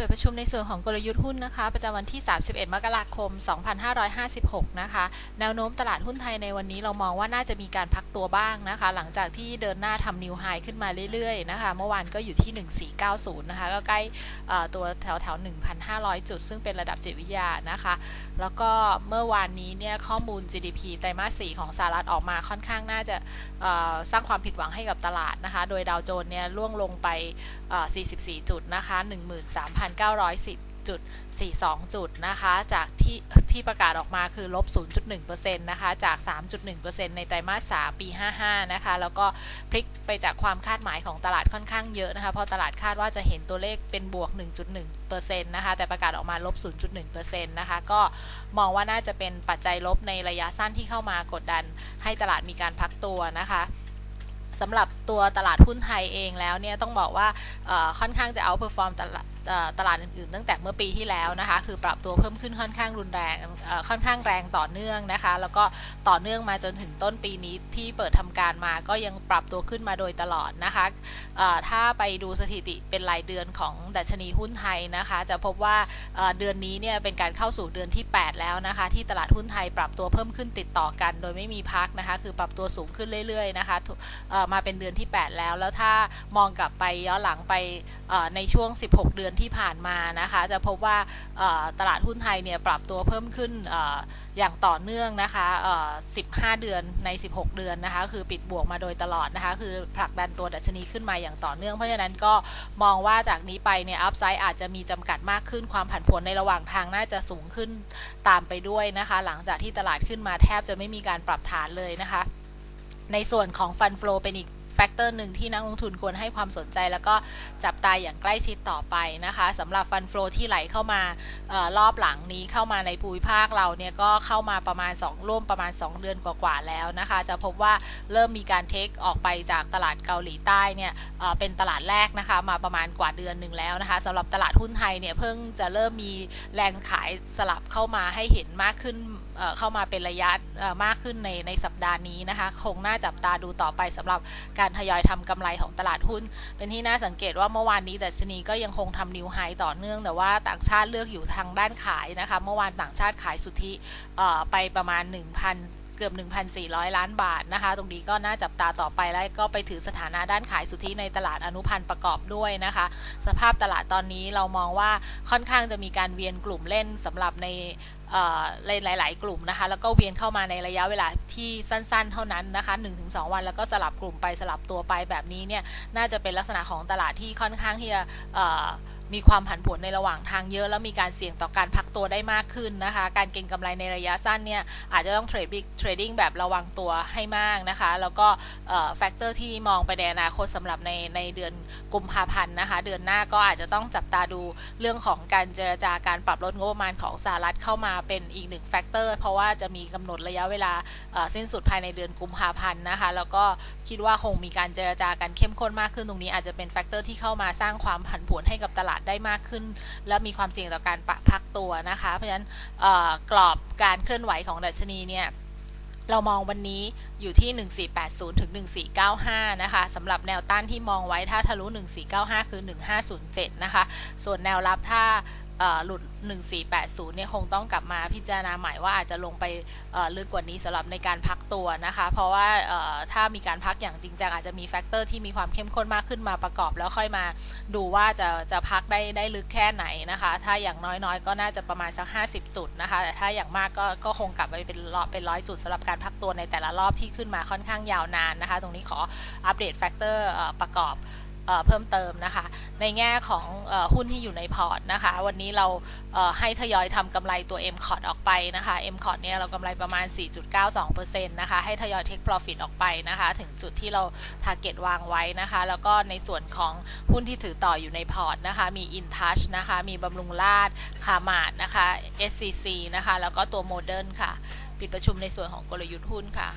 ปิดประชุมในส่วนของกลยุทธ์หุ้นนะคะ ประจำวันที่ 31 มกราคม 2556 นะคะ แนวโน้มตลาดหุ้นไทยในวันนี้เรามองว่าน่าจะมีการพักตัวบ้างนะคะ หลังจากที่เดินหน้าทำนิวไฮขึ้นมาเรื่อยๆนะคะ เมื่อวานก็อยู่ที่ 1490 นะคะ ก็ใกล้ตัวแถวๆ 1,500 จุด ซึ่งเป็นระดับจิตวิทยานะคะ แล้วก็เมื่อวานนี้เนี่ยข้อมูล GDP ไตรมาส 4 ของสหรัฐออกมาค่อนข้างน่าจะสร้างความผิดหวังให้กับตลาดนะคะ โดยดาวโจนส์เนี่ยร่วงลงไป 44 จุดนะคะ 13,000 1,910.42 จุดนะคะ จากที่ที่ประกาศออกมาคือลบ 0.1%นะคะ จาก 3.1%ในไตรมาส 3 ปี 55 นะคะ แล้วก็พลิกไปจากความคาดหมายของตลาดค่อนข้างเยอะนะคะ เพราะตลาดคาดว่าจะเห็นตัวเลขเป็นบวก 1.1%นะคะ แต่ประกาศออกมาลบ 0.1%นะคะ ก็มองว่าน่าจะเป็นปัจจัยลบในระยะสั้นที่เข้ามากดดันให้ตลาดมีการพักตัวนะคะสำหรับตัวตลาดหุ้นไทยเองแล้วเนี่ยต้องบอกว่าค่อนข้างจะเอาเปอร์ฟอร์มตลาดตลาดอื่นๆ ตั้งแต่เมื่อปีที่แล้วนะคะ คือปรับตัวเพิ่มขึ้นค่อนข้างรุนแรงค่อนข้างแรงต่อเนื่องนะคะ แล้วก็ต่อเนื่องมาจนถึงต้นปีนี้ที่เปิดทำการมาก็ยังปรับตัวขึ้นมาโดยตลอดนะคะถ้าไปดูสถิติเป็นรายเดือนของดัชนีหุ้นไทยนะคะ จะพบว่าเดือนนี้เนี่ยเป็นการเข้าสู่เดือนที่ 8 แล้วนะคะ ที่ตลาดหุ้นไทยปรับตัวเพิ่มขึ้นติดต่อกัน โดยไม่มีพักนะคะ คือปรับตัวสูงขึ้นเรื่อยๆนะคะมาเป็นเดือนที่ 8 แล้ว แล้วถ้ามองกลับไปย้อนหลังไปในช่วง 16 เดือนที่ผ่านมานะคะ จะพบว่าตลาดหุ้นไทยเนี่ยปรับตัวเพิ่มขึ้นออย่างต่อเนื่องนะคะ 15 เดือนใน 16 เดือนนะคะ คือปิดบวกมาโดยตลอดนะคะ คือผลักดันตัวดัชนีขึ้นมาอย่างต่อเนื่อง เพราะฉะนั้นก็มองว่าจากนี้ไปเนี่ย อัพไซด์อาจจะมีจำกัดมากขึ้น ความผันผวนในระหว่างทางน่าจะสูงขึ้นตามไปด้วยนะคะ หลังจากที่ตลาดขึ้นมาแทบจะไม่มีการปรับฐานเลยนะคะ ในส่วนของฟันฟลอเป็นอีกแฟกเตอร์หนึ่งที่นักลงทุนควรให้ความสนใจแล้วก็จับ ตาอย่างใกล้ชิดต่อไปนะคะสำหรับฟันฟลอที่ไหลเข้ามาออรอบหลังนี้เข้ามาในภูมิภาคเราเนี่ยก็เข้ามาประมาณ 2 ร่วมประมาณ 2 เดือนกว่าๆแล้วนะคะ จะพบว่าเริ่มมีการเทคออกไปจากตลาดเกาหลีใต้เนี่ยเเป็นตลาดแรกนะคะมาประมาณกว่าเดือนหนึ่งแล้วนะคะสำหรับตลาดหุ้นไทยเนี่ยเพิ่งจะเริ่มมีแรงขายสลับเข้ามาให้เห็นมากขึ้นเข้ามาเป็นระยะมากขึ้นในในสัปดาห์นี้นะคะ คงน่าจับตาดูต่อไปสำหรับการทยอยทำกำไรของตลาดหุ้น เป็นที่น่าสังเกตว่าเมื่อวานนี้ดัชนีก็ยังคงทำนิวไฮต่อเนื่อง แต่ว่าต่างชาติเลือกอยู่ทางด้านขายนะคะ เมื่อวานต่างชาติขายสุทธิไปประมาณ 1,000เกือบ 1,400 ล้านบาทนะคะ ตรงนี้ก็น่าจับตาต่อไปแล้วก็ไปถือสถานะด้านขายสุทธิในตลาดอนุพันธ์ประกอบด้วยนะคะ สภาพตลาดตอนนี้เรามองว่าค่อนข้างจะมีการเวียนกลุ่มเล่นสำหรับใน หลาย ๆ กลุ่มนะคะ แล้วก็เวียนเข้ามาในระยะเวลาที่สั้น ๆ เท่านั้นนะคะ 1-2 วัน แล้วก็สลับกลุ่มไปสลับตัวไปแบบนี้เนี่ย น่าจะเป็นลักษณะของตลาดที่ค่อนข้างที่จะมีความผันผวนในระหว่างทางเยอะ แล้วมีการเสี่ยงต่อการพักตัวได้มากขึ้นนะคะ การเก็งกำไรในระยะสั้นเนี่ย อาจจะต้องเทรดบิ๊กเทรดดิ้งแบบระวังตัวให้มากนะคะ แล้วก็แฟกเตอร์ที่มองไปในอนาคตสำหรับในในเดือนกุมภาพันธ์นะคะ เดือนหน้าก็อาจจะต้องจับตาดูเรื่องของการเจรจาการปรับลดงบประมาณของสหรัฐเข้ามาเป็นอีกหนึ่งแฟกเตอร์เพราะว่าจะมีกำหนดระยะเวลาสิ้นสุดภายในเดือนกุมภาพันธ์นะคะ แล้วก็คิดว่าคงมีการเจรจากันเข้มข้นมากขึ้นตรงนี้อาจจะเป็นแฟกเตอร์ที่เข้ามาสร้างความผันผวนให้กับตลาดได้มากขึ้น และมีความเสี่ยงต่อการปะพักตัวนะคะ เพราะฉะนั้นกรอบการเคลื่อนไหวของดัชนีเนี่ยเรามองวันนี้อยู่ที่ 1480 ถึง 1495 นะคะสำหรับแนวต้านที่มองไว้ถ้าทะลุ 1495 คือ 1507 นะคะ ส่วนแนวรับถ้า หลุด 1480 เนี่ยคงต้องกลับมาพิจารณาใหม่ว่าอาจจะลงไปลึกกว่านี้สำหรับในการพักตัวนะคะ เพราะว่าถ้ามีการพักอย่างจริงจังอาจจะมีแฟกเตอร์ที่มีความเข้มข้นมากขึ้นมาประกอบ แล้วค่อยมาดูว่าจะจะพักได้ได้ลึกแค่ไหนนะคะ ถ้าอย่างน้อยๆ ก็น่าจะประมาณสัก 50 จุดนะคะ แต่ถ้าอย่างมากก็ก็คงกลับไปเป็นร้อยเป็นร้อยจุดสำหรับการพักตัวในแต่ละรอบที่ขึ้นมาค่อนข้างยาวนานนะคะ ตรงนี้ขออัปเดตแฟกเตอร์ประกอบ เพิ่มเติมนะคะ ในแง่ของอหุ้นที่อยู่ในพอร์ตนะคะ วันนี้เราเอ่อให้ทยอยทำกำไรตัว M c o t ออกไปนะคะ M c o t เนี่ยเรากำไรประมาณ 4.92%นะคะ ให้ทยอย take profit ออกไปนะคะ ถึงจุดที่เรา target วางไว้นะคะ แล้วก็ในส่วนของหุ้นที่ถือต่ออยู่ในพอร์ตนะคะ มี InTouch นะคะ มีบำรุงราชคามาดนะคะ SCC นะคะ แล้วก็ตัว Modern ค่ะ ปิดประชุมในส่วนของกลยุทธ์หุ้นค่ะ